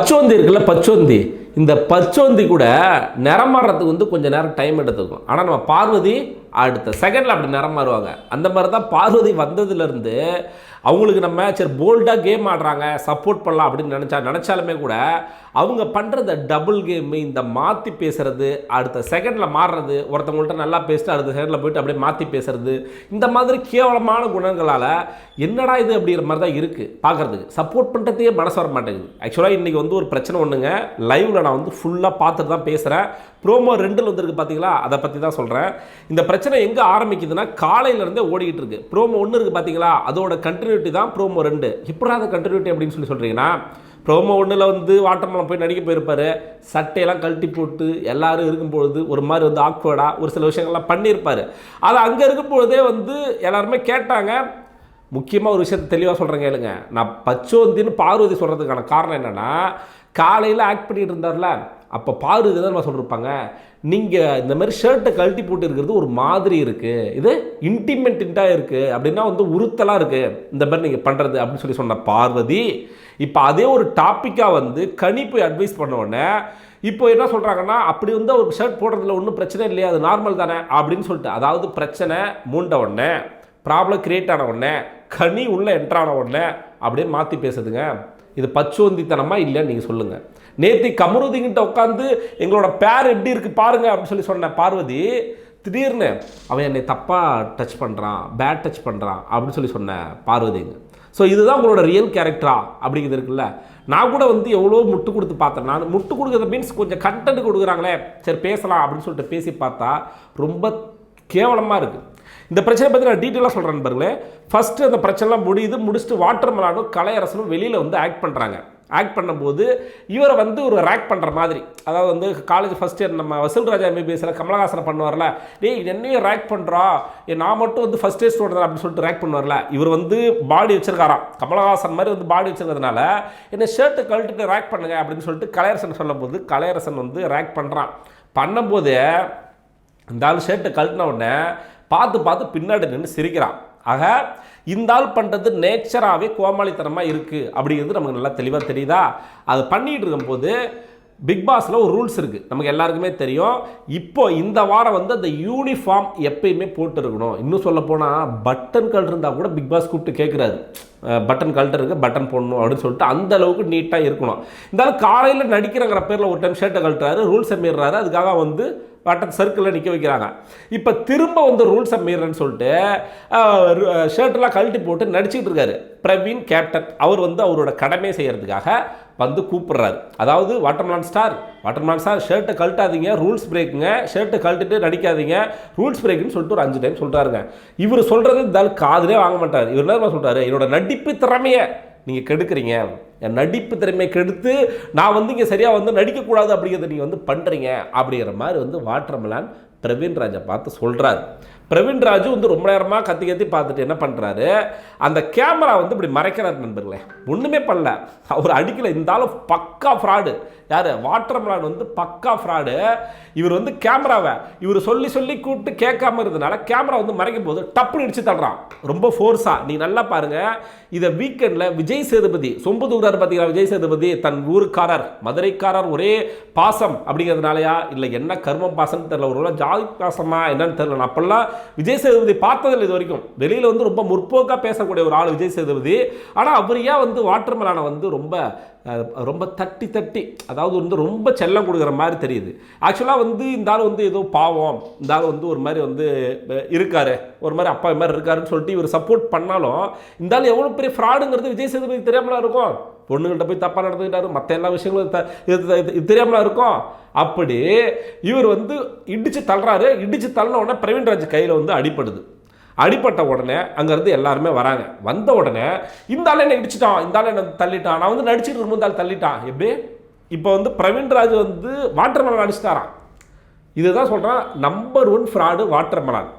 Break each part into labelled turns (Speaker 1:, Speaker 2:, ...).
Speaker 1: பச்சோந்தி இருக்குல்ல பச்சோந்தி. இந்த பச்சோந்தி கூட நிறம் மாறுறதுக்கு வந்து கொஞ்சம் நேரம் டைம் எடுத்துக்கும். ஆனால் நம்ம பார்வதி அடுத்த செகண்டில் அப்படி நிறம் மாறுவாங்க. அந்த மாதிரி தான் பார்வதி வந்ததுலேருந்து அவங்களுக்கு நம்ம சரி போல்டாக கேம் ஆடுறாங்க சப்போர்ட் பண்ணலாம் அப்படின்னு நினச்சா நினச்சாலுமே கூட அவங்க பண்ணுறத டபுள் கேமு இந்த மாற்றி பேசுகிறது அடுத்த செகண்டில் மாறுறது ஒருத்தவங்கள்ட்ட நல்லா பேசிட்டு அடுத்த செகண்டில் போயிட்டு அப்படியே மாற்றி பேசுறது இந்த மாதிரி கேவலமான குணங்களால் என்னடா இது அப்படிங்கிற மாதிரி தான் இருக்குது பார்க்குறதுக்கு சப்போர்ட் பண்ணுறதே மனசு வர மாட்டேங்குது. ஆக்சுவலாக இன்றைக்கி வந்து ஒரு பிரச்சனை ஒன்றுங்க லைவில் நான் வந்து ஃபுல்லாக பார்த்துட்டு தான் பேசுகிறேன் ப்ரோமோ ரெண்டில் வந்திருக்கு பார்த்தீங்களா அதை பற்றி தான் சொல்கிறேன் இந்த பிரச்சனை எங்கே ஆரம்பிக்குதுன்னா காலையிலேருந்தே ஓடிக்கிட்டு இருக்குது ப்ரோமோ ஒன்று இருக்குது பார்த்தீங்களா அதோட கண்டினியூட்டி தான் ப்ரோமோ ரெண்டு. இப்படி அது கண்டினியூட்டி அப்படின்னு சொல்லி சொல்கிறீங்கன்னா ப்ரோமோ ஒன்றில் வந்து வாட்டர்மலம் போய் நடிக்க போயிருப்பாரு. சட்டையெல்லாம் கழட்டி போட்டு எல்லாரும் இருக்கும்பொழுது ஒரு மாதிரி வந்து ஆக்வர்டாக ஒரு சில விஷயங்கள்லாம் பண்ணியிருப்பார். அது அங்கே இருக்கும்பொழுதே வந்து எல்லாருமே கேட்டாங்க. முக்கியமாக ஒரு விஷயத்தை தெளிவாக சொல்கிறேன் கேளுங்க. நான் பச்சோந்தின்னு பார்வதி சொல்கிறதுக்கான காரணம் என்னென்னா காலையில் ஆக்ட் பண்ணிகிட்டு இருந்தார்ல. அப்போ பாரு தான் நம்ம சொல்லியிருப்பாங்க நீங்கள் இந்த மாதிரி ஷர்ட்டை கழட்டி போட்டு இருக்கிறது ஒரு மாதிரி இருக்குது இது இன்டிமெண்ட்டாக இருக்குது அப்படின்னா வந்து உறுத்தலாக இருக்குது இந்த மாதிரி நீங்கள் பண்ணுறது அப்படின்னு சொல்லி சொன்ன பார்வதி இப்போ அதே ஒரு டாப்பிக்காக வந்து கனி போய் அட்வைஸ் பண்ண உடனே இப்போ என்ன சொல்கிறாங்கன்னா அப்படி வந்து ஒரு ஷர்ட் போடுறதுல ஒன்றும் பிரச்சனை இல்லையா அது நார்மல் தானே அப்படின்னு சொல்லிட்டு அதாவது பிரச்சனை மூண்ட உடனே ப்ராப்ளம் கிரியேட் ஆன உடனே கனி உள்ளே என்ட்ரான உடனே அப்படியே மாற்றி பேசுதுங்க. இது பச்சுவந்தித்தனமாக இல்லைன்னு நீங்கள் சொல்லுங்கள் நேத்தி கமருதிங்கிட்ட உட்காந்து எங்களோட பேர் எப்படி இருக்குது பாருங்க அப்படின்னு சொல்லி சொன்ன பார்வதி திடீர்னு அவன் என்னை தப்பாக டச் பண்ணுறான் பேட் டச் பண்ணுறான் அப்படின்னு சொல்லி சொன்ன பார்வதிங்க. ஸோ இதுதான் உங்களோட ரியல் கேரக்டரா அப்படிங்கிறது இருக்குல்ல. நான் கூட வந்து எவ்வளோ முட்டு கொடுத்து பார்த்தேன். நான் முட்டு கொடுக்குறது மீன்ஸ் கொஞ்சம் கண்டென்ட் கொடுக்குறாங்களே. சரி பேசலாம் அப்படின்னு சொல்லிட்டு பேசி பார்த்தா ரொம்ப கேவலமாக இருக்குது இந்த பிரச்சனை பற்றி நான் டீட்டெயிலாக சொல்கிறேன் நண்பர்களே ஃபஸ்ட்டு அந்த பிரச்சனைலாம் முடியுது முடிச்சுட்டு வாட்டர் மலானும் கலையரசனும் வெளியில் வந்து ஆக்ட் பண்ணுறாங்க ஆக்ட் பண்ணும்போது இவரை வந்து ஒரு ரேக் பண்ணுற மாதிரி. அதாவது வந்து காலேஜ் ஃபஸ்ட் இயர் நம்ம வசூல் ராஜா எம்பிபிஎஸ்ல கமலஹாசனை பண்ணுவார்ல டேய் என்னையும் ரேக் பண்ணுறா நான் மட்டும் வந்து ஃபஸ்ட் இயர் ஸ்டூடெண்ட் அப்படின்னு சொல்லிட்டு ரேக் பண்ணுவார்ல. இவர் வந்து பாடி வச்சிருக்காராம். கமலஹாசன் மாதிரி வந்து பாடி வச்சிருக்கிறதுனால என்ன ஷர்ட்டை கழட்டிட்டு ரேக் பண்ணுங்க அப்படின்னு சொல்லிட்டு கலையரசன் சொல்லும்போது கலையரசன் வந்து ரேக் பண்ணுறான் பண்ணும்போது இந்த ஆள் ஷர்ட்டை கழட்டின உடனே பார்த்து பார்த்து பின்னாடி நின்று சிரிக்கிறான். ஆக இந்த ஆள் பண்ணுறது நேச்சராகவே கோமாளித்தனமாக இருக்குது அப்படிங்கிறது நமக்கு நல்லா தெளிவாக தெரியுதா? அது பண்ணிகிட்டு இருக்கும்போது பிக் பாஸில் ஒரு ரூல்ஸ் இருக்குது நமக்கு எல்லாருக்குமே தெரியும். இப்போ இந்த வாரம் வந்து அந்த யூனிஃபார்ம் எப்பயுமே போட்டு இருக்கணும் இன்னும் சொல்ல போனால் பட்டன் கல் இருந்தால் கூட பிக் பாஸ் கூப்பிட்டு கேட்குறாரு பட்டன் கல்ட்டு இருக்குது பட்டன் போடணும் அப்படின்னு சொல்லிட்டு அந்த அளவுக்கு நீட்டாக இருக்கணும். இருந்தாலும் காலையில் நடிக்கிறங்கிற பேரில் ஒரு டைம் ஷர்ட்டை கழட்டுறாரு ரூல்ஸை மீறுறாரு. அதுக்காக வந்து பட்டன் சர்க்கிளில் நிற்க வைக்கிறாங்க. இப்போ திரும்ப வந்து ரூல்ஸை மீறன்னு சொல்லிட்டு ஷர்ட்டெல்லாம் கழட்டி போட்டு நடிச்சுக்கிட்டு இருக்காரு. பிரவீன் கேப்டன் அவர் வந்து அவரோட கடமை செய்கிறதுக்காக வந்து கூப்பிடுறாரு. அதாவது வாட்டர்மேன் ஸ்டார் வாட்டர்மேன் ஸ்டார் ஷர்ட்டை கழட்டாதீங்க ரூல்ஸ் பிரேக்குங்க ஷர்ட்டை கழட்டிட்டு நடிக்காதீங்க ரூல்ஸ் பிரேக்குன்னு சொல்லிட்டு ஒரு அஞ்சு டைம் சொல்கிறாருங்க இவர் சொல்கிறது இருந்தாலும் காதலே வாங்க மாட்டார். இவர் என்ன சொல்கிறாரு என்னோட நடிப்பு திறமையை நீங்கள் கெடுக்குறீங்க. என் நடிப்பு திறமையை கெடுத்து நான் வந்து இங்கே சரியாக வந்து நடிக்கக்கூடாது அப்படிங்கிறத நீங்கள் வந்து பண்ணுறீங்க அப்படிங்கிற மாதிரி வந்து வாட்டர்மலான் பிரவீன் ராஜை பார்த்து சொல்கிறாரு பிரவீன் ராஜு வந்து ரொம்ப நேரமாக கத்தி கத்தி பார்த்துட்டு என்ன பண்ணுறாரு அந்த கேமரா வந்து இப்படி மறைக்கிறார் நண்பர்களே. ஒன்றுமே பண்ணல. அவர் அடிக்கல. இருந்தாலும் பக்கா ஃப்ராடு யார்? வாட்டர்மலான் வந்து பக்கா ஃப்ராடு இவர் வந்து கேமராவை இவர் சொல்லி சொல்லி கூப்பிட்டு கேட்காம இருந்தனால கேமரா வந்து மறைக்கும் போது டப்புன்னு இடிச்சு தள்ளுறான். ரொம்ப ஃபோர்ஸாக நீ நல்லா பாருங்கள் இதை வீக்கெண்டில் விஜய் சேதுபதி சொம்பு தூக்குறாரு பார்த்தீங்களா? விஜய் சேதுபதி தன் ஊருக்காரர் மதுரைக்காரர் ஒரே பாசம் அப்படிங்கிறதுனாலயா? இல்லை என்ன கர்மம் பாசம்னு தெரில ஒரு ஜாதி பாசமா? என்னன்னு தெரில நான் அப்பெல்லாம் விஜய் சேதுபதி பார்த்ததில்லை இது வரைக்கும் வெளியில் வந்து ரொம்ப முற்போக்காக பேசக்கூடிய ஒரு ஆள் விஜய் சேதுபதி. ஆனால் அவர் ஏன் வந்து வாட்டர்மலானை வந்து ரொம்ப ரொம்ப தட்டி தட்டி அதாவது வந்து ரொம்ப செல்லம் கொடுக்குற மாதிரி தெரியுது. ஆக்சுவலாக வந்து இந்த ஆள் வந்து ஏதோ பாவம் இந்த ஆள் வந்து ஒரு மாதிரி வந்து இருக்கார் இருக்காரு ஒரு மாதிரி அப்பா மாதிரி இருக்காருன்னு சொல்லிட்டு இவர் சப்போர்ட் பண்ணாலும் இந்த ஆள் எவ்வளோ பெரிய ஃப்ராடுங்கிறது விஜய் சேதுபதி தெரியாமலாம் இருக்கும்? பொண்ணுங்கள்ட்ட போய் தப்பாக நடந்துக்கிட்டாரு மற்ற எல்லா விஷயங்களும் த- இது- தெரியாமலா இருக்கும்? அப்படி இவர் வந்து இடிச்சு தள்ளுறாரு இடித்து தள்ளின உடனே பிரவீன்ராஜ் கையில் வந்து அடிப்படுது அடிப்பட்ட உடனே அங்கேருந்து எல்லாருமே வராங்க. வந்த உடனே இந்த ஆள் என்ன இடிச்சிட்டான் இந்த ஆள் என்ன தள்ளிட்டான் நான் வந்து நடிச்சிட்டு இருக்கும்போது ஆள் தள்ளிட்டான். எப்படி? இப்போ வந்து பிரவீன்ராஜ் வந்து வாட்டர் மலன் அடிச்சிட்டாரான் இதுதான் சொல்கிறான் நம்பர் ஒன் ஃப்ராடு வாட்டர் மலன்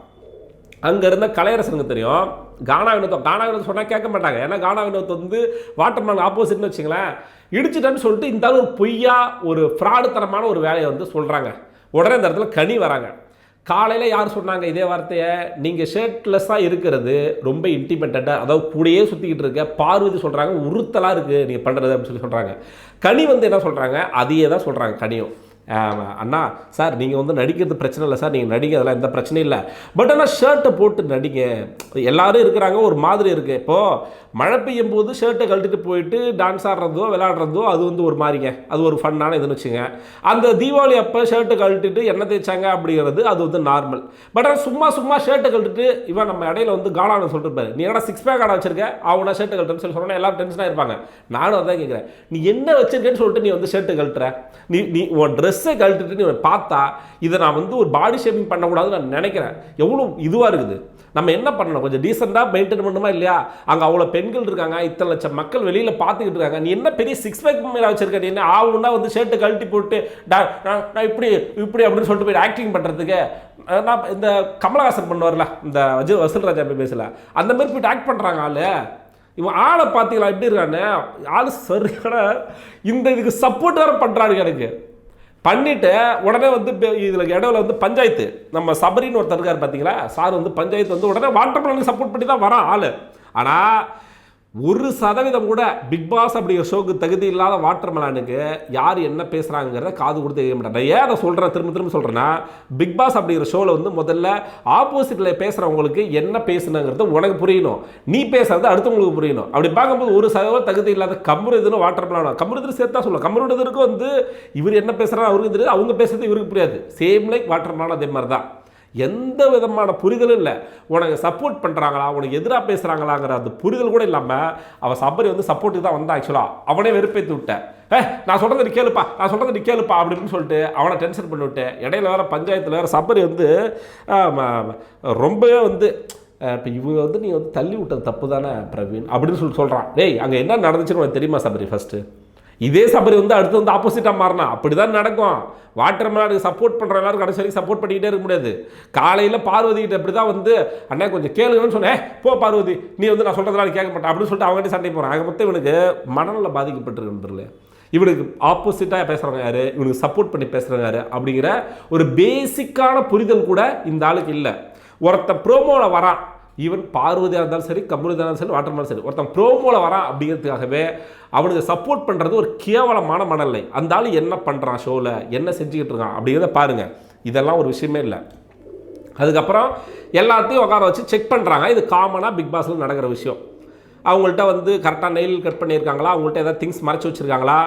Speaker 1: அங்கே இருந்த கலையரசனுக்கு தெரியும் கானா வினோத்தம் கானா வினோத் சொன்னால் கேட்க மாட்டாங்க. ஏன்னா கானா வினோத் வந்து வாட்டர் மலன் ஆப்போசிட்னு வச்சுங்களேன். இடிச்சிட்டேன்னு சொல்லிட்டு இந்த அளவு ஒரு பொய்யா ஒரு ஃப்ராடுத்தனமான ஒரு வேலையை வந்து சொல்கிறாங்க உடனே இந்த இடத்துல கனி வராங்க. காலையில் யார் சொன்னாங்க இதே வார்த்தையை? நீங்கள் ஷர்ட்லெஸ்ஸாக இருக்கிறது ரொம்ப இன்டிபெண்ட்டாக அதாவது கூடயே சுற்றிக்கிட்டு இருக்க பார்வதி சொல்கிறாங்க உறுத்தலாக இருக்குது நீங்கள் பண்ணுறது அப்படின்னு சொல்லி சொல்கிறாங்க கனி வந்து என்ன சொல்கிறாங்க அதையே தான் சொல்கிறாங்க கனியும். அண்ணா சார் நீங்கள் வந்து நடிக்கிறது பிரச்சனை இல்லை சார். நீங்கள் நடிங்க அதெல்லாம் எந்த பிரச்சனையும் இல்லை. பட் ஆனால் ஷர்ட்டை போட்டு நடிங்க. எல்லாரும் இருக்கிறாங்க ஒரு மாதிரி இருக்குது இப்போது மழை பெய்யும் போது ஷர்ட்டை கழட்டிட்டு போயிட்டு டான்ஸ் ஆடுறதோ விளாடுறதோ அது வந்து ஒரு மாதிரிங்க. அது ஒரு ஃபன்னான இதுன்னு வச்சுங்க. அந்த தீபாவளி அப்போ ஷர்ட்டை கழட்டிட்டு எண்ணெய் தேய்ச்சாங்க அப்படிங்கிறது அது வந்து நார்மல் பட் ஆனால் சும்மா சும்மா ஷர்ட்டை கழட்டிட்டு இவன் நம்ம இடையில வந்து காலான சொல்லிட்டு நீ என்ன சிக்ஸ் பேக் ஆட வச்சிருக்க? அவனா ஷர்ட்டை கழட்டுன்னு சொல்லி சொன்னால் எல்லாம் டென்ஷனாக இருப்பாங்க நானும் அதான் கேட்குறேன் நீ என்ன வச்சிருக்கேன்னு சொல்லிட்டு நீ வந்து ஷர்ட்டை கழட்டுற? நீ நீ உன் ட்ரெஸ்ஸை கழட்டிட்டு பார்த்தா இதை நான் வந்து ஒரு பாடி ஷேமிங் பண்ணக்கூடாதுன்னு நான் நினைக்கிறேன். எவ்வளோ இதுவாக இருக்குது? நம்ம என்ன பண்ணணும்? கொஞ்சம் டீசெண்டாக மெயின்டைன் பண்ணணுமா இல்லையா? அங்கே அவ்வளோ பெண்கள் இருக்காங்க இத்தனை லட்சம் மக்கள் வெளியில் பார்த்துக்கிட்டு இருக்காங்க. நீ என்ன பெரிய சிக்ஸ் பேக் மேலே வச்சிருக்க? நீ என்ன ஆகுன்னா வந்து ஷர்ட்டு கழட்டி போட்டு நான் இப்படி இப்படி அப்படின்னு சொல்லிட்டு போய் ஆக்டிங் பண்ணுறதுக்கு நான் இந்த கமலஹாசன் பண்ணுவார்ல இந்த வஜி வசூல் ராஜா பேசல அந்த மாதிரி போயிட்டு ஆக்ட் பண்ணுறாங்க ஆளு. இவன் ஆளை பார்த்தீங்களா? எப்படி இருக்கான்னு ஆள் சரியான இந்த இதுக்கு சப்போர்ட் வேறு பண்ணுறாரு எனக்கு. பண்ணிவிட்டு உடனே வந்து இதில் இடவில் வந்து பஞ்சாயத்து. நம்ம சபரின்னு ஒருத்தர் இருக்கார் பார்த்தீங்களா சார் வந்து பஞ்சாயத்து வந்து உடனே வாட்டர் பிளானுக்கு சப்போர்ட் பண்ணி தான் வரான் ஆள். ஆனால் ஒரு சதவீதம் கூட பிக் பாஸ் அப்படிங்கிற ஷோக்கு தகுதி இல்லாத வாட்டர் மெலானுக்கு யார் என்ன பேசுகிறாங்கிறத காது கொடுத்து கேட்க மாட்டேன் ஏன் அதை சொல்கிறேன் திரும்ப திரும்ப சொல்கிறேன்னா பிக் பாஸ் அப்படிங்கிற ஷோவில் வந்து முதல்ல ஆப்போசிட்டில் பேசுகிறவங்களுக்கு என்ன பேசுனுங்கிறது உனக்கு புரியணும். நீ பேசுறது அடுத்தவங்களுக்கு புரியணும். அப்படி பார்க்கும்போது ஒரு சதவீதம் தகுதி இல்லாத கம்ருதுன்னு வாட்டர் மெலான் கம்ருது சேர்த்து தான் சொல்லலாம் கம்ருடதற்கு வந்து இவர் என்ன பேசுகிறாரு அவருக்கு தெரியாது. அவங்க பேசுறது இவருக்கு புரியாது. சேம் லைக் வாட்டர் மெலான் அதே மாதிரி தான் எந்த விதமான புரிதலும் இல்லை. உனக்கு சப்போர்ட் பண்ணுறாங்களா உனக்கு எதிராக பேசுகிறாங்களாங்கிற அந்த புரிதல் கூட இல்லாமல் அவன் சபரி வந்து சப்போர்ட்டுக்கு தான் வந்தான் ஆக்சுவலாக அவனே வெறுப்பேற்றி விட்டேன் ஏ நான் சொல்கிறது நீ கேளுப்பா நான் சொல்கிறது நீ கேளுப்பா அப்படின்னு சொல்லிட்டு அவனை டென்ஷன் பண்ணி விட்டேன் இடையில வேற பஞ்சாயத்தில் வேற சபரி வந்து ரொம்பவே வந்து இப்போ இவங்க வந்து நீ வந்து தள்ளி விட்டது தப்பு தானே பிரவீன்? அப்படின்னு சொல்லி சொல்கிறான் டேய் அங்கே என்ன நடந்துச்சுன்னு உனக்கு தெரியுமா சபரி ஃபஸ்ட்டு இதே சபரி வந்து அடுத்து வந்து ஆப்போசிட்டாக மாறினா அப்படி தான் நடக்கும் வாட்டர் சப்போர்ட் பண்ணுற எல்லாரும் கடைசி வரைக்கும் சப்போர்ட் பண்ணிக்கிட்டே இருக்க முடியாது. காலையில் பார்வதிக்கிட்ட இப்படி தான் வந்து அண்ணா கொஞ்சம் கேளுங்கன்னு சொன்னேன். போ பார்வதி நீ வந்து நான் சொல்கிறதுனால கேட்க மாட்டேன் அப்படின்னு சொல்லிட்டு அவங்ககிட்ட சண்டை போகிறேன் ஆக மொத்தம் இவனுக்கு மனநல பாதிக்கப்பட்டிருக்கின்றல இவனுக்கு ஆப்போசிட்டாக பேசுகிறவங்க யார்? இவனுக்கு சப்போர்ட் பண்ணி பேசுகிறவங்க யார்? அப்படிங்கிற ஒரு பேசிக்கான புரிதல் கூட இந்த ஆளுக்கு இல்லை. ஒருத்தன் ப்ரோமோவில் வரான். ஈவன் பார்வதியாக இருந்தாலும் சரி கம்யூனிதாக இருந்தாலும் சரி வாட்டர் சரி. ஒருத்தன் ப்ரோமோவில் வரான் அப்படிங்கிறதுக்காகவே அவனுக்கு சப்போர்ட் பண்ணுறது ஒரு கேவலமான மனநிலை. அந்த ஆள் என்ன பண்ணுறான் ஷோவில் என்ன செஞ்சுக்கிட்டு இருக்கான்? அப்படிங்கிறத பாருங்கள் இதெல்லாம் ஒரு விஷயமே இல்லை. அதுக்கப்புறம் எல்லாத்தையும் உட்கார வச்சு செக் பண்ணுறாங்க இது காமனாக பிக் பாஸில் நடக்கிற விஷயம். அவங்கள்ட்ட வந்து கரெக்டாக நெயில் கட் பண்ணியிருக்காங்களா? அவங்கள்ட்ட ஏதாவது திங்ஸ் மறைச்சி வச்சுருக்காங்களா?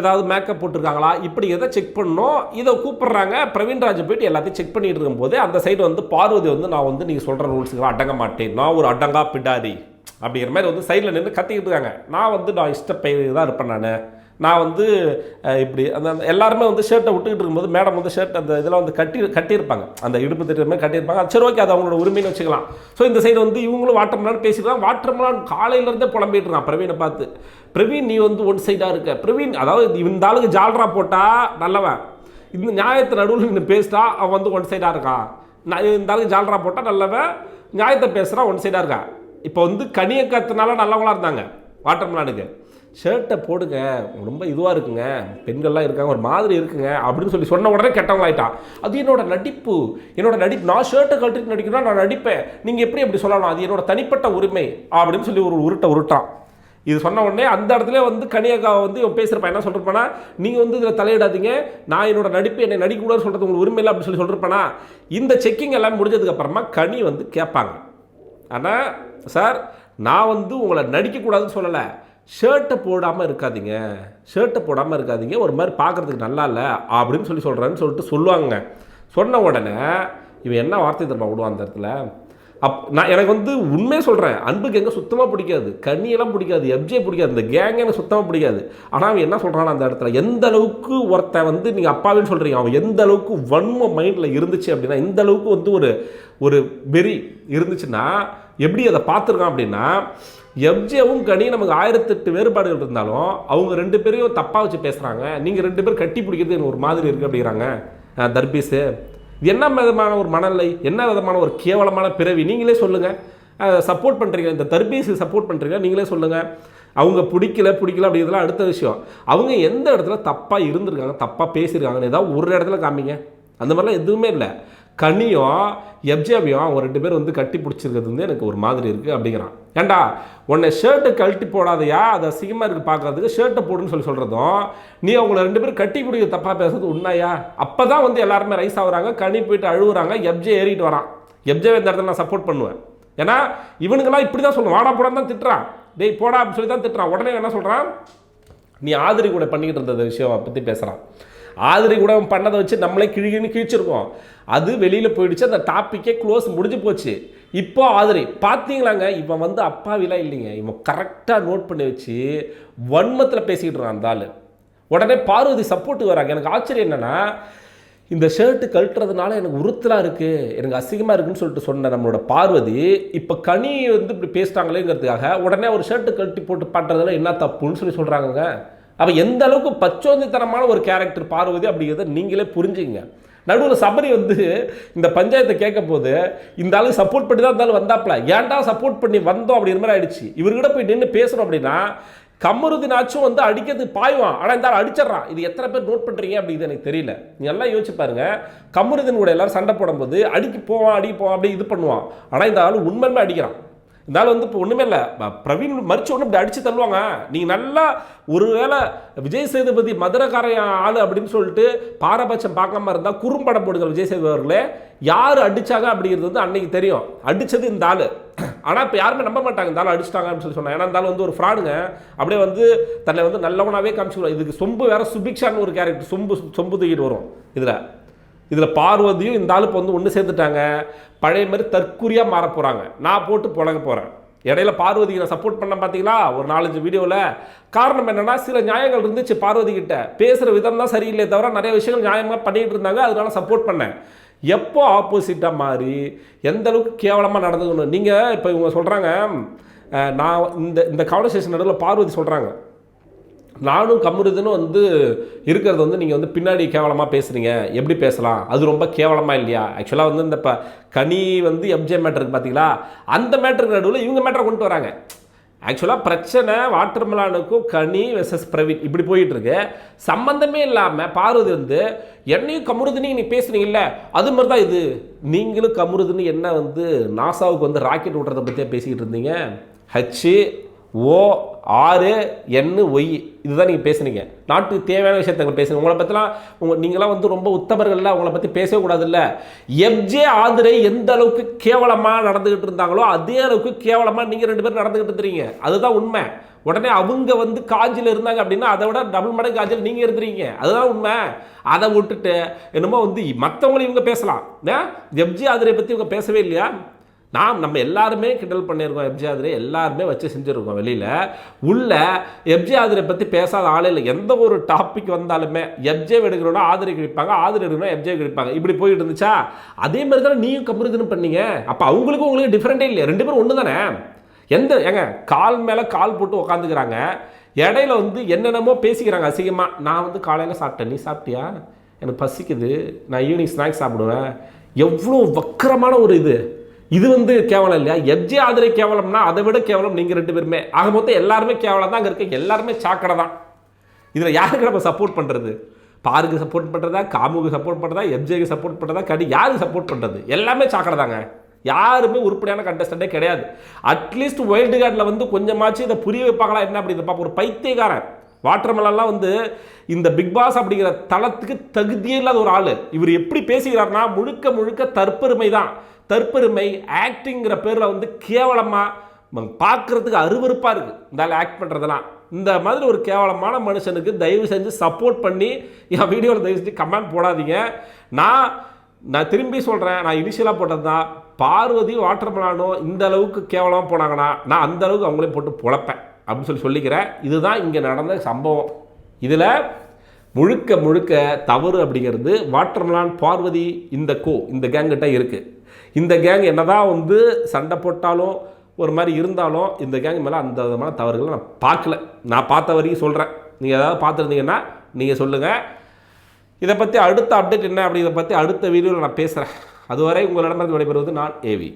Speaker 1: ஏதாவது மேக்கப் போட்டிருக்காங்களா? இப்படி எதை செக் பண்ணணும்? இதை கூப்பிட்றாங்க. பிரவீன்ராஜ் போயிட்டு எல்லாத்தையும் செக் பண்ணிட்டு இருக்கும்போது அந்த சைடு வந்து பார்வதி வந்து நான் வந்து நீங்கள் சொல்கிற ரூல்ஸுக்கெல்லாம் அடங்க மாட்டேன். நான் ஒரு அடங்கா பிடாரி அப்படிங்கிற மாதிரி வந்து சைடில் நின்று கத்திக்கிட்டு இருக்காங்க. நான் வந்து நான் இஷ்டப்பை தான் இருப்பேன் நான். நான் வந்து இப்படி அந்த எல்லாருமே வந்து ஷர்ட்டை விட்டுக்கிட்டு இருக்கும்போது மேடம் வந்து ஷர்ட் அந்த இதெல்லாம் வந்து கட்டி கட்டியிருப்பாங்க. அந்த இடுப்பு திட்டமே மாதிரி கட்டியிருப்பாங்க. அது சரி ஓகே அது அவங்களோட உரிமைன்னு வச்சுக்கலாம். ஸோ இந்த சைடு வந்து இவங்களும் வாட்டர் பேசிட்டு தான் வாட்டர்மலான் காலையிலேருந்தே புலம்பிட்டு இருக்கான் பிரவீனை பார்த்து. பிரவீன் நீ வந்து ஒன் சைடாக இருக்க. பிரவீன் அதாவது இந்த ஆளுக்கு ஜால்ரா போட்டால் நல்லவன். இந்த நியாயத்தை நடுவில் நின்று பேசிட்டா அவன் வந்து ஒன் சைடாக இருக்கான் நான் இந்த ஆளுக்கு ஜால்ரா போட்டால் நல்லவன் நியாயத்தை பேசுகிறான் ஒன் சைடாக இருக்கான் இப்போ வந்து கனியக்கத்தினால நல்லவங்களா இருந்தாங்க வாட்டர் மிலானுக்கு. ஷர்ட்டை போடுங்க ரொம்ப இதுவாக இருக்குங்க பெண்கள்லாம் இருக்காங்க ஒரு மாதிரி இருக்குங்க அப்படின்னு சொல்லி சொன்ன உடனே கெட்டவங்களாயிட்டான். அது என்னோட நடிப்பு. என்னோட நடிப்பு நான் ஷர்ட்டை கழட்டிட்டு நடிக்கணும்னா நான் நடிப்பேன். நீங்கள் எப்படி எப்படி சொல்லலாம்? அது என்னோட தனிப்பட்ட உரிமை அப்படின்னு சொல்லி ஒரு உருட்டை உருட்டான். இது சொன்ன உடனே அந்த இடத்துல வந்து கனியக்காவை வந்து இவன் பேசுகிறப்ப என்ன சொல்லிருப்பானா நீங்கள் வந்து இதில் தலையிடாதீங்க. நான் என்னோட நடிப்பு என்னை நடிக்கக்கூடாதுன்னு சொல்கிறது உங்களுக்கு உரிமை இல்லை அப்படின்னு சொல்லி சொல்லிருப்பானா இந்த செக்கிங் எல்லாம் முடிஞ்சதுக்கப்புறமா கனி வந்து கேட்பாங்க. ஆனால் சார் நான் வந்து உங்களை நடிக்கக்கூடாதுன்னு சொல்லலை. ஷர்ட்டை போடாமல் இருக்காதீங்க. ஷர்ட்டை போடாமல் இருக்காதீங்க. ஒரு மாதிரி பார்க்குறதுக்கு நல்லா இல்லை அப்படின்னு சொல்லி சொல்கிறேன்னு சொல்லிட்டு சொல்லுவாங்க சொன்ன உடனே இவன் என்ன வார்த்தை தருமா விடுவான் அந்த இடத்துல? அப் நான் எனக்கு வந்து உண்மையை சொல்கிறேன் அன்புக்கு எங்கே சுத்தமாக பிடிக்காது. கண்ணியெல்லாம் பிடிக்காது. எப்ஜே பிடிக்காது. இந்த கேங் எனக்கு சுத்தமாக பிடிக்காது. ஆனால் அவன் என்ன சொல்கிறான் அந்த இடத்துல எந்த அளவுக்கு ஒருத்தன் வந்து நீங்கள் அப்பாவின்னு சொல்கிறீங்க அவன் எந்த அளவுக்கு வன்ம மைண்டில் இருந்துச்சு அப்படின்னா எந்த அளவுக்கு வந்து ஒரு ஒரு வெறி இருந்துச்சுன்னா எப்படி அதை பார்த்துருக்கான் அப்படின்னா எப்ஜேவும் கனி நமக்கு ஆயிரத்தெட்டு வேறுபாடுகள் இருந்தாலும் அவங்க ரெண்டு பேரையும் தப்பாக வச்சு பேசுகிறாங்க நீங்கள் ரெண்டு பேரும் கட்டி பிடிக்கிறது எனக்கு ஒரு மாதிரி இருக்குது அப்படிங்கிறாங்க. தர்பீஸு என்ன விதமான ஒரு மனநிலை? என்ன விதமான ஒரு கேவலமான பிறவி? நீங்களே சொல்லுங்கள் சப்போர்ட் பண்ணுறீங்க இந்த தர்பீஸு சப்போர்ட் பண்ணுறீங்க நீங்களே சொல்லுங்கள் அவங்க பிடிக்கல பிடிக்கல அப்படிங்கிறதுலாம் அடுத்த விஷயம். அவங்க எந்த இடத்துல தப்பாக இருந்திருக்காங்க தப்பாக பேசியிருக்காங்கன்னு ஏதாவது ஒரு இடத்துல காமிங்க. அந்த மாதிரிலாம் எதுவுமே இல்லை. கனியும் எப்ஜேபியும் அவங்க ரெண்டு பேரும் வந்து கட்டி பிடிச்சிருக்கிறது வந்து எனக்கு ஒரு மாதிரி இருக்குது அப்படிங்கிறான். ஏன்டா உன்னை ஷர்ட்டை கழட்டி போடாதையா? அது அசிங்கமாக இருக்குது பார்க்கறதுக்கு ஷர்ட்டை போடுன்னு சொல்லி சொல்கிறதும் நீ அவங்கள ரெண்டு பேரும் கட்டி பிடிக்க தப்பாக பேசுறது உண்மையா? அப்போ தான் வந்து எல்லாருமே ரைஸ் ஆகுறாங்க கனி போயிட்டு அழுகுறாங்க எப்ஜே ஏறிட்டு வரான். எப்ஜே இந்த இடத்துல நான் சப்போர்ட் பண்ணுவேன். ஏன்னா இவனுங்கெல்லாம் இப்படி தான் சொல்லுவான். வாடா போடான்னு தான் திட்டுறான். டேய் போடா அப்படின்னு சொல்லி தான் திட்டுறான். உடனே என்ன சொல்கிறான் நீ ஆதிரி கூட பண்ணிக்கிட்டு இருந்த விஷயம் பற்றி பேசுகிறான் ஆதிரி கூட அவன் பண்ணதை வச்சு நம்மளே கிழிகின்னு கிழிச்சிருக்கோம். அது வெளியில் போயிடுச்சு அந்த டாப்பிக்கே க்ளோஸ் முடிஞ்சு போச்சு. இப்போ ஆதிரி பார்த்தீங்களாங்க இவன் வந்து அப்பாவிலாம் இல்லைங்க. இவன் கரெக்டாக நோட் பண்ணி வச்சு வன்மத்தில் பேசிக்கிட்டு இருக்கான் அந்த ஆள். உடனே பார்வதி சப்போர்ட்டு வராங்க. எனக்கு ஆச்சரியம் என்னென்னா இந்த ஷர்ட்டு கழட்டுறதுனால எனக்கு உறுத்தலாக இருக்குது எனக்கு அசிங்கமாக இருக்குன்னு சொல்லிட்டு சொன்ன நம்மளோட பார்வதி இப்போ கனி வந்து இப்படி பேசிட்டாங்களேங்கிறதுக்காக உடனே ஒரு ஷர்ட்டு கழட்டி போட்டு பண்ணுறதுல என்ன தப்புன்னு சொல்லி சொல்கிறாங்கங்க அப்போ எந்த அளவுக்கு பச்சோந்தித்தனமான ஒரு கேரக்டர் பார்வதி அப்படிங்கிறத நீங்களே புரிஞ்சுங்க நடுவில் சபரி வந்து இந்த பஞ்சாயத்தை கேட்க போது இந்த ஆளு சப்போர்ட் பண்ணி தான் இருந்தாலும் வந்தாப்ல. ஏன்டா சப்போர்ட் பண்ணி வந்தோம் அப்படிங்கிற மாதிரி ஆயிடுச்சு. இவர்கிட்ட போய் நின்று பேசுகிறோம் அப்படின்னா கமருதினாச்சும் வந்து அடிக்கிறது பாய்வான். ஆனால் இந்த ஆள் அடிச்சிடறான். இது எத்தனை பேர் நோட் பண்ணுறீங்க அப்படிங்கிறது எனக்கு தெரியல. நீ எல்லாம் யோசிச்சு பாருங்க. கமருதின் கூட எல்லாரும் சண்டை போடும்போது அடிக்க போவான் அடிக்க போவான் அப்படி இது பண்ணுவான். ஆனால் இந்த ஆள் உண்மையுமே அடிக்கிறான். இந்த ஆள் வந்து இப்போ ஒன்றுமே இல்லை. ப- பிரவீன் மறிச்ச ஒன்று இப்படி அடித்து தள்ளுவாங்க. நீங்கள் நல்லா ஒருவேளை விஜய் சேதுபதி மதுரக்காரைய ஆள் அப்படின்னு சொல்லிட்டு பாரபட்சம் பார்க்காம இருந்தால் குறும்படம் போடுங்க விஜய் சேதுபதி அவர்களே. யார் அடித்தாங்க அப்படிங்கிறது வந்து அன்னைக்கு தெரியும். அடித்தது இந்த ஆள். ஆனால் இப்போ யாருமே நம்ப மாட்டாங்க. இந்த ஆள் அடிச்சிட்டாங்க அப்படின்னு சொல்லி சொன்னாங்க ஏன்னா இந்த ஆள் வந்து ஒரு ஃப்ராடுங்க அப்படியே வந்து தன்னை வந்து நல்லவனாகவே காமிச்சுடுவார் இதுக்கு சொம்பு வேற சுபிக்ஷான்னு ஒரு கேரக்டர் சொம்பு சொம்பு தூக்கிட்டு வரும் இதில். இதில் பார்வதியும் இந்த ஆளுக்கு வந்து ஒன்று சேர்த்துட்டாங்க பழைய மாதிரி தற்குறியாக மாற போகிறாங்க நான் போட்டு புழங்க போகிறேன் இடையில பார்வதிக்கு நான் சப்போர்ட் பண்ண பார்த்தீங்களா? ஒரு நாலஞ்சு வீடியோவில் காரணம் என்னென்னா சில நியாயங்கள் இருந்துச்சு பார்வதி கிட்ட பேசுகிற விதம் தான் சரியில்லை தவிர நிறைய விஷயங்கள் நியாயமாக பண்ணிகிட்டு இருந்தாங்க. அதனால சப்போர்ட் பண்ணேன். எப்போ ஆப்போசிட்டாக மாறி எந்த அளவுக்கு கேவலமாக நடந்துக்கணும் நீங்கள் இப்போ இவங்க சொல்கிறாங்க நான் இந்த இந்த கான்வர்சேஷன் நடுவில் பார்வதி சொல்கிறாங்க நானும் கம்முருதுன்னு வந்து இருக்கிறது வந்து நீங்கள் வந்து பின்னாடி கேவலமாக பேசுகிறீங்க எப்படி பேசலாம்? அது ரொம்ப கேவலமாக இல்லையா? ஆக்சுவலாக வந்து இந்த இப்போ கனி வந்து எம்ஜே மேட்டருக்கு பார்த்தீங்களா அந்த மேட்டருக்கு நடுவில் இவங்க மேட்டரை கொண்டு வராங்க. ஆக்சுவலாக பிரச்சனை வாட்டர்மெலானுக்கும் கனி வெர்சஸ் பிரவீன் இப்படி போயிட்டுருக்கு. சம்மந்தமே இல்லாமல் பார்வதி வந்து என்னையும் கமுருதுன்னு நீ பேசுனீங்கல்ல அது மாதிரி தான் இது. நீங்களும் கமுருதுன்னு என்ன வந்து நாசாவுக்கு வந்து ராக்கெட் விட்றதை பற்றியே பேசிக்கிட்டு இருந்தீங்க? ஹச்சு ஓ ஆறு என்னு ஒய். இதுதான் நீங்கள் பேசுனீங்க. நாட்டுக்கு தேவையான விஷயத்த பேசுங்க உங்களை பற்றிலாம் உங்கள் நீங்களாம் வந்து ரொம்ப உத்தமர்கள்ல உங்களை பற்றி பேசவே கூடாதுல்ல. எம்ஜே ஆதிரை எந்த அளவுக்கு கேவலமாக நடந்துக்கிட்டு இருந்தாங்களோ அதே அளவுக்கு கேவலமாக நீங்கள் ரெண்டு பேரும் நடந்துக்கிட்டு இருக்கிறீங்க அதுதான் உண்மை. உடனே அவங்க வந்து காஞ்சியில் இருந்தாங்க அப்படின்னா அதை விட டபுள் மடங்கு காஞ்சில் நீங்கள் இருந்துறீங்க அதுதான் உண்மை. அதை விட்டுட்டு என்னமோ வந்து மற்றவங்களும் இவங்க பேசலாம். எம்ஜி ஆதிரை பற்றி இவங்க பேசவே இல்லையா? நாம் நம்ம எல்லாருமே கிண்டல் பண்ணியிருக்கோம் எப்ஜி ஆதிரை எல்லாருமே வச்சு செஞ்சுருக்கோம் வெளியில். உள்ள எம்ஜிஆதிரை பற்றி பேசாத ஆளே இல்லை. எந்த ஒரு டாபிக் வந்தாலுமே எப்ஜே எடுக்கிறோன்னா ஆதிரை கிடைப்பாங்க ஆதிரை எடுக்கணும் எப்ஜே கிடைப்பாங்க இப்படி போயிட்டு இருந்துச்சா? அதே மாதிரி தானே நீயும் கம்பரிசன் பண்ணீங்க. அப்போ அவங்களுக்கும் உங்களுக்கு டிஃப்ரெண்ட்டே இல்லையா? ரெண்டு பேரும் ஒன்று தானே? எந்த ஏங்க கால் மேலே கால் போட்டு உக்காந்துக்கிறாங்க. இடையில வந்து என்னென்னமோ பேசிக்கிறாங்க அசிங்கமாக நான் வந்து காலையில் சாப்பிட்டேன். நீ சாப்பிட்டியா? எனக்கு பசிக்குது. நான் ஈவினிங் ஸ்நாக்ஸ் சாப்பிடுவேன். எவ்வளோ வக்கரமான ஒரு இது. இது வந்து கேவலம் இல்லையா? எப்ஜே ஆதரை கேவலம்னா அதை விட கேவலம் நீங்கள் ரெண்டு பேருமே. ஆக மொத்தம் எல்லாருமே கேவலம் தான் அங்கே இருக்க. எல்லாருமே சாக்கடை தான். இதில் யாருக்கு நம்ம சப்போர்ட் பண்ணுறது பாருக்கு சப்போர்ட் பண்ணுறதா காமுக்கு சப்போர்ட் பண்ணுறதா எம்ஜேக்கு சப்போர்ட் பண்ணுறதா கடி யாருக்கு சப்போர்ட் பண்ணுறது எல்லாமே சாக்கடை தாங்க. யாருமே உருப்படியான கண்டஸ்டண்டே கிடையாது. அட்லீஸ்ட் வைல்டு கார்டில் வந்து கொஞ்சமாச்சும் இதை புரிய வைப்பாங்களா? என்ன அப்படி பார்ப்போம் ஒரு பைத்தியக்காரன். வாட்டர்மலெல்லாம் வந்து இந்த பிக் பாஸ் அப்படிங்கிற தளத்துக்கு தகுதியே இல்லாத ஒரு ஆள். இவர் எப்படி பேசுகிறார்னா முழுக்க முழுக்க தற்பெருமை தான். தற்பெருமை ஆக்டிங்கிற பேரில் வந்து கேவலமாக பார்க்குறதுக்கு அருவருப்பாக இருக்குது இந்த ஆக்ட் பண்ணுறதெல்லாம் இந்த மாதிரி ஒரு கேவலமான மனுஷனுக்கு தயவு செஞ்சு சப்போர்ட் பண்ணி என் வீடியோவில் தயவு செஞ்சு கமெண்ட் போடாதீங்க. நான் நான் திரும்பி சொல்கிறேன் நான் இனிஷியலாக போட்டது தான் பார்வதி வாட்டர் மலானோ இந்த அளவுக்கு கேவலமாக போனாங்கன்னா நான் அந்த அளவுக்கு அவங்களே போட்டு பொழப்பேன். அப்படின்னு சொல்லி சொல்லிக்கிறேன். இதுதான் இங்கே நடந்த சம்பவம். இதில் முழுக்க முழுக்க தவறு அப்படிங்கிறது வாட்டர்மலான் பார்வதி இந்த கோ இந்த கேங்கிட்ட இருக்குது இந்த கேங் என்னதான் வந்து சண்டை போட்டாலும் ஒரு மாதிரி இருந்தாலும் இந்த கேங் மேலே அந்த விதமான தவறுகளை நான் பார்க்கல. நான் பார்த்த வரைக்கும் சொல்கிறேன் நீங்கள் ஏதாவது பார்த்துருந்தீங்கன்னா நீங்கள் சொல்லுங்கள் இதை பற்றி அடுத்த அப்டேட் என்ன அப்படிங்கிறத பற்றி அடுத்த வீடியோவில் நான் பேசுகிறேன் அதுவரை உங்களிடமிருந்து விடைபெறுவது நான் ஏவி